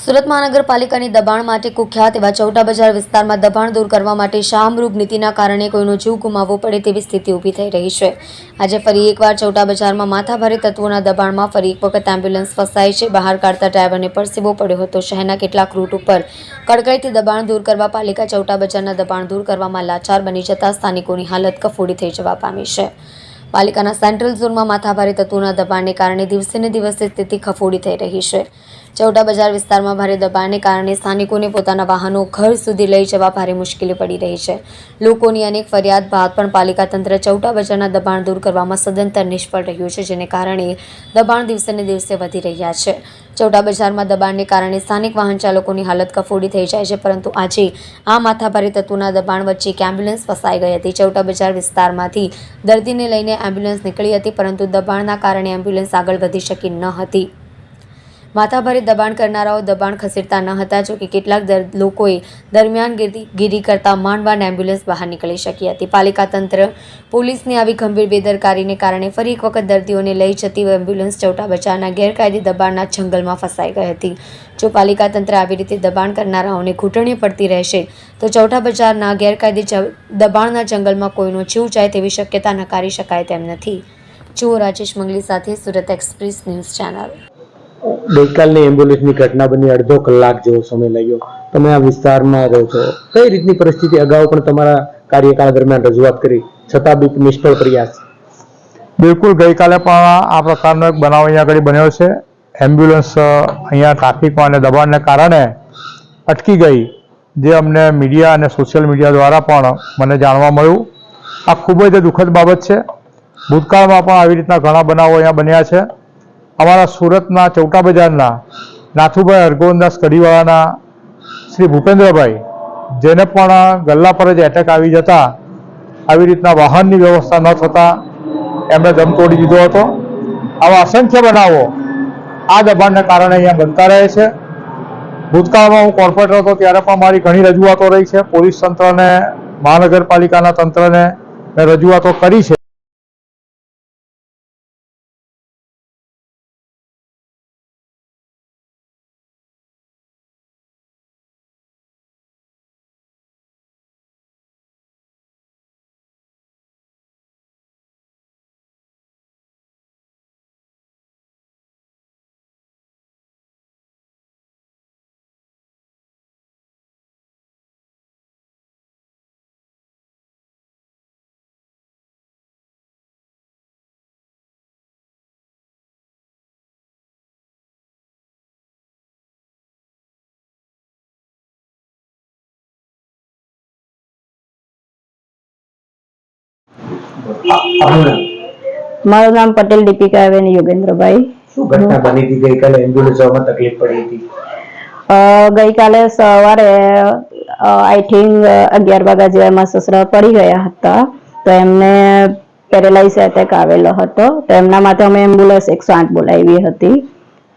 સુરત મહાનગરપાલિકાની દબાણ માટે કુખ્યાત એવા ચૌટા બજાર વિસ્તારમાં દબાણ દૂર કરવા માટે શામરૂપ નીતિના કારણે કોઈનો જીવ ગુમાવવો પડે તેવી સ્થિતિ ઊભી થઈ રહી છે. આજે ફરી એકવાર ચૌટા બજારમાં માથાભારે તત્વોના દબાણમાં ફરી એક વખત એમ્બ્યુલન્સ ફસાય છે. બહાર કાઢતા ડ્રાઈવરને પરસેવો પડ્યો હતો. શહેરના કેટલાક રૂટ ઉપર કડકાઈથી દબાણ દૂર કરવા પાલિકા ચૌટા બજારના દબાણ દૂર કરવામાં લાચાર બની જતા સ્થાનિકોની હાલત કફોડી થઈ જવા પામી છે. પાલિકાના સેન્ટ્રલ ઝોનમાં માથાભારે તત્વોના દબાણને કારણે દિવસે ને દિવસે સ્થિતિ ખફોડી થઈ રહી છે. ચૌટા બજાર વિસ્તારમાં ભારે દબાણને કારણે સ્થાનિકોને પોતાના વાહનો ઘર સુધી લઈ જવા ભારે મુશ્કેલી પડી રહી છે. લોકોની અનેક ફરિયાદ બાદ પણ પાલિકા તંત્ર ચૌટા બજારના દબાણ દૂર કરવામાં સદંતર નિષ્ફળ રહ્યું છે, જેને કારણે દબાણ દિવસે ને દિવસે વધી રહ્યા છે. ચૌટા બજારમાં દબાણને કારણે સ્થાનિક વાહન ચાલકોની હાલત કફોડી થઈ જાય છે, પરંતુ આજે આ માથાભારે તત્વોના દબાણ વચ્ચે એક એમ્બ્યુલન્સ ફસાઈ ગઈ હતી. ચૌટા બજાર વિસ્તારમાંથી દર્દીને લઈને એમ્બ્યુલન્સ નીકળી હતી પરંતુ દબાણના કારણે એમ્બ્યુલન્સ આગળ વધી શકી ન હતી. માથાભારે દબાણ કરનારાઓ દબાણ ખસેડતા ન હતા જોકે કેટલાક લોકોએ દરમિયાન ગીરી કરતા માંડવાન એમ્બ્યુલન્સ બહાર નીકળી શકી હતી. પાલિકા તંત્ર, પોલીસની આવી ગંભીર બેદરકારીને કારણે ફરી એક વખત દર્દીઓને લઈ જતી એમ્બ્યુલન્સ ચૌટા બજારના ગેરકાયદે દબાણના જંગલમાં ફસાઈ ગઈ હતી. જો પાલિકા તંત્ર આવી રીતે દબાણ કરનારાઓને ઘૂંટણે પડતી રહેશે, તો ચૌટા બજારના ગેરકાયદે દબાણના જંગલમાં કોઈનો જીવ જાય તેવી શક્યતા નકારી શકાય તેમ નથી. જુઓ રાજેશ મંગલી સાથે સુરત એક્સપ્રેસ ન્યૂઝ ચેનલ. ગઈકાલની એમ્બ્યુલન્સની ઘટના બની, અડધો કલાક જેવો સમય લાગ્યો. તમે આ વિસ્તારમાં રહો છો. કઈ રીતની પરિસ્થિતિ? અગાઉ પણ તમારા કાર્યકાળ દરમિયાન રજૂઆત કરી. છતાં બી નિષ્ફળ પ્રયાસ. બિલકુલ, ગઈકાલે પણ આ પ્રકારનો એક બનાવ અહીંયા આગળ બન્યો છે. એમ્બ્યુલન્સ અહીંયા ટ્રાફિકમાં અને દબાણને કારણે અટકી ગઈ. જે અમને મીડિયા અને સોશિયલ મીડિયા દ્વારા પણ મને જાણવા મળ્યું. આ ખૂબ જ દુઃખદ બાબત છે. ભૂતકાળમાં પણ આવી રીતના ઘણા બનાવો અહીંયા બન્યા છે. અમારા સુરતના ચૌટા બજારના નાથુભાઈ હરગોવનદાસ કડીવાળાના શ્રી ભૂપેન્દ્રભાઈ, જેને પણ ગલ્લા પર જ એટેક આવી જતા, આવી રીતના વાહનની વ્યવસ્થા ન થતા એમણે દમ તોડી દીધો હતો. આવા અસંખ્ય બનાવો આ દબાણને કારણે અહીંયા બનતા રહે છે. ભૂતકાળમાં હું કોર્પોરેટર હતો ત્યારે પણ મારી ઘણી રજૂઆતો રહી છે. પોલીસ તંત્રને, મહાનગરપાલિકાના તંત્રને મેં રજૂઆતો કરી છે. મારું નામ પટેલ દીપિકાબેન યોગેન્દ્રભાઈ. શું ઘટના બની હતી? ગઈકાલે એમ્બ્યુલન્સ આવવામાં તકલીફ પડી હતી. ગઈકાલે સવારે આઈ થિંક અગિયાર વાગ્યા જેવા એમાં સસરા પડી ગયા હતા. તો એમને પેરેલાઇઝ એટેક આવેલો હતો. તો એમના માટે અમે એમ્બ્યુલન્સ એકસો આઠ બોલાવી હતી.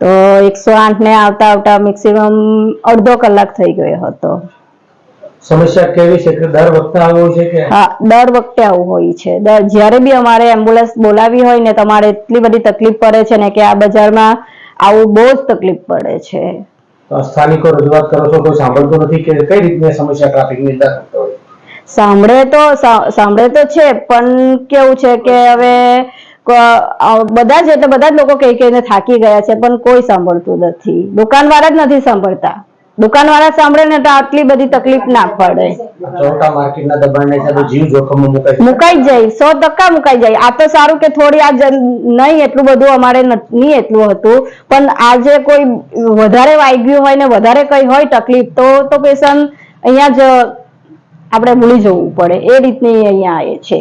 તો એકસો આઠ ને આવતા આવતા મેક્સિમમ અડધો કલાક થઈ ગયો હતો. સમસ્યા કેવી છે? કે દર વખતે આવું છે કે? હા દર વખતે આવું હોય છે. જ્યારે બી અમારે એમ્બ્યુલન્સ બોલાવી હોય ને તમારે એટલી બધી તકલીફ પડે છે ને કે આ બજારમાં આવું બહુ જ તકલીફ પડે છે. સ્થાનિકો રજૂઆત કરો છો કોઈ સાંભળતું નથી કે કઈ રીતની સમસ્યા ટ્રાફિકની અંદર હોય? સાંભળે તો સાંભળે તો છે પણ કેવું છે કે હવે બધા જ એટલે બધા જ લોકો કઈ કહીને થાકી ગયા છે પણ કોઈ સાંભળતું નથી. દુકાનવાળા જ નથી સાંભળતા. દુકાનવાળા સાંભળે ને તો આટલી બધી તકલીફ ના પડે. ચોટા માર્કેટના દબાણને હિસાબે જીવ જોખમમાં મુકાય મુકાઈ જાય સો ટકા મુકાઈ જાય. આ તો સારું કે થોડી આ નહીં એટલું બધું અમારે નહીં એટલું હતું. પણ આજે કોઈ વધારે વાગ્યું હોય ને વધારે કઈ હોય તકલીફ તો તો પેશન્ટ અહીંયા જ આપણે ભૂલી જવું પડે. એ રીતની અહીંયા એ છે.